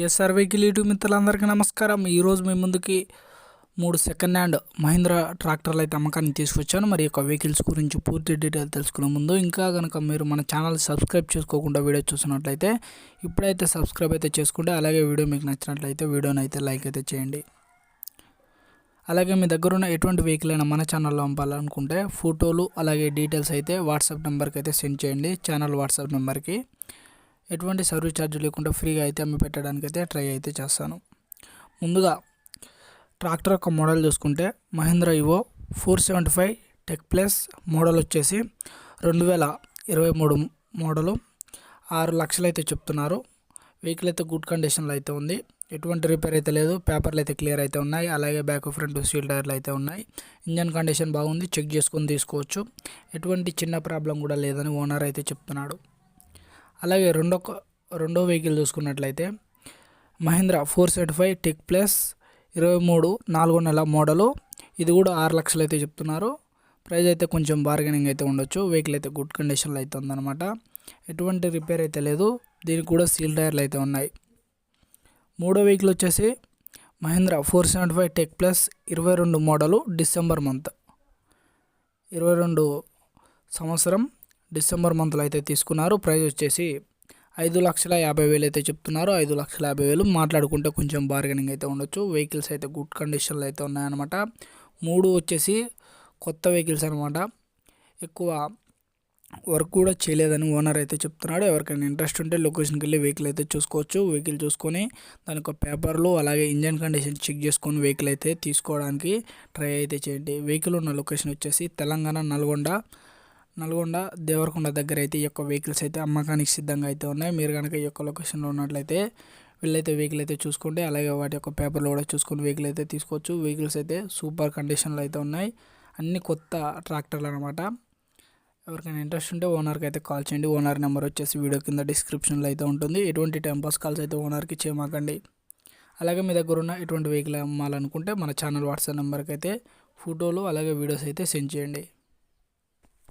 SR vehicle YouTube మిత్రులందరికీ నమస్కారం. ఈరోజు మీ ముందుకి మూడు సెకండ్ హ్యాండ్ మహీంద్రా ట్రాక్టర్లు అయితే అమ్మకాన్ని తీసుకొచ్చాను. మరి యొక్క వెహికల్స్ గురించి పూర్తి డీటెయిల్ తెలుసుకునే ముందు ఇంకా కనుక మీరు మన ఛానల్ సబ్స్క్రైబ్ చేసుకోకుండా వీడియో చూసినట్లయితే ఇప్పుడైతే సబ్స్క్రైబ్ అయితే చేసుకుంటే అలాగే వీడియో మీకు నచ్చినట్లయితే వీడియోని అయితే లైక్ అయితే చేయండి. అలాగే మీ దగ్గర ఉన్న ఎటువంటి వెహికల్ అయినా మన ఛానల్లో పంపాలనుకుంటే ఫోటోలు అలాగే డీటెయిల్స్ అయితే వాట్సాప్ నెంబర్కి అయితే సెండ్ చేయండి. ఛానల్ వాట్సాప్ నెంబర్కి ఎటువంటి సర్వీస్ ఛార్జ్ లేకుండా ఫ్రీగా అయితే అమ్మి పెట్టడానికి అయితే ట్రై అయితే చేస్తాను. ముందుగా ట్రాక్టర్ యొక్క మోడల్ చూసుకుంటే మహేంద్ర ఇవో four seventy five tech plus model వచ్చేసి రెండు వేల ఇరవై మూడు మోడలు ఆరు లక్షలు అయితే చెప్తున్నారు. వెహికల్ అయితే గుడ్ కండిషన్లో అయితే ఉంది. ఎటువంటి రిపేర్ అయితే లేదు. పేపర్లు అయితే క్లియర్ అయితే ఉన్నాయి. అలాగే బ్యాక్ ఫ్రంట్ సీల్ టైర్లు అయితే ఉన్నాయి. ఇంజన్ కండిషన్ బాగుంది. చెక్ చేసుకొని తీసుకోవచ్చు. ఎటువంటి చిన్న ప్రాబ్లం కూడా లేదని ఓనర్ అయితే చెప్తున్నాడు. అలాగే రెండో రెండో వెహికల్ చూసుకున్నట్లయితే Mahindra four seventy five tech plus ఇరవై మూడు నాలుగో నెల మోడలు. ఇది కూడా ఆరు లక్షలు అయితే చెప్తున్నారు. ప్రైస్ అయితే కొంచెం బార్గెనింగ్ అయితే ఉండొచ్చు. వెహికల్ అయితే గుడ్ కండిషన్లో అయితే ఉందన్నమాట. ఎటువంటి రిపేర్ అయితే లేదు. దీనికి కూడా సీల్ టైర్లు అయితే ఉన్నాయి. మూడో వెహికల్ వచ్చేసి Mahindra four seventy five tech plus ఇరవై రెండు మోడలు డిసెంబర్ మంత్. ఇరవై రెండు సంవత్సరం డిసెంబర్ మంత్లో అయితే తీసుకున్నారు. ప్రైస్ వచ్చేసి ఐదు లక్షల యాభై వేలు అయితే చెప్తున్నారు. ఐదు లక్షల యాభై వేలు మాట్లాడుకుంటే కొంచెం బార్గెనింగ్ అయితే ఉండొచ్చు. వెహికల్స్ అయితే గుడ్ కండిషన్లో అయితే ఉన్నాయన్నమాట. మూడు వచ్చేసి కొత్త వెహికల్స్ అనమాట ఎక్కువ వర్క్ కూడా చేయలేదని ఓనర్ అయితే చెప్తున్నాడు. ఎవరికైనా ఇంట్రెస్ట్ ఉంటే లొకేషన్కి వెళ్ళి వెహికల్ అయితే చూసుకోవచ్చు. వెహికల్ చూసుకొని దాని యొక్క పేపర్లు అలాగే ఇంజన్ కండిషన్ చెక్ చేసుకొని వెహికల్ అయితే తీసుకోవడానికి ట్రై అయితే చేయండి. వెహికల్ ఉన్న లొకేషన్ వచ్చేసి తెలంగాణ నల్గొండ నల్గొండ దేవరకొండ దగ్గర అయితే ఈ యొక్క వెహికల్స్ అయితే అమ్మకానికి సిద్ధంగా అయితే ఉన్నాయి. మీరు కనుక ఈ యొక్క లొకేషన్లో ఉన్నట్లయితే వీళ్ళైతే వెహికల్ అయితే చూసుకోండి. అలాగే వాటి యొక్క పేపర్లు కూడా చూసుకొని వెహికల్ అయితే తీసుకోవచ్చు. వెహికల్స్ అయితే సూపర్ కండిషన్లో అయితే ఉన్నాయి. అన్ని కొత్త ట్రాక్టర్లు అనమాట ఎవరికైనా ఇంట్రెస్ట్ ఉంటే ఓనర్కి అయితే కాల్ చేయండి. ఓనర్ నెంబర్ వచ్చేసి వీడియో కింద డిస్క్రిప్షన్లో అయితే ఉంటుంది. ఎటువంటి టైంపాస్ కాల్స్ అయితే ఓనర్కి చేయమాకండి. అలాగే మీ దగ్గర ఉన్న ఎటువంటి వెహికల్ అమ్మాలనుకుంటే మన ఛానల్ వాట్సాప్ నెంబర్కి అయితే ఫోటోలు అలాగే వీడియోస్ అయితే సెండ్ చేయండి.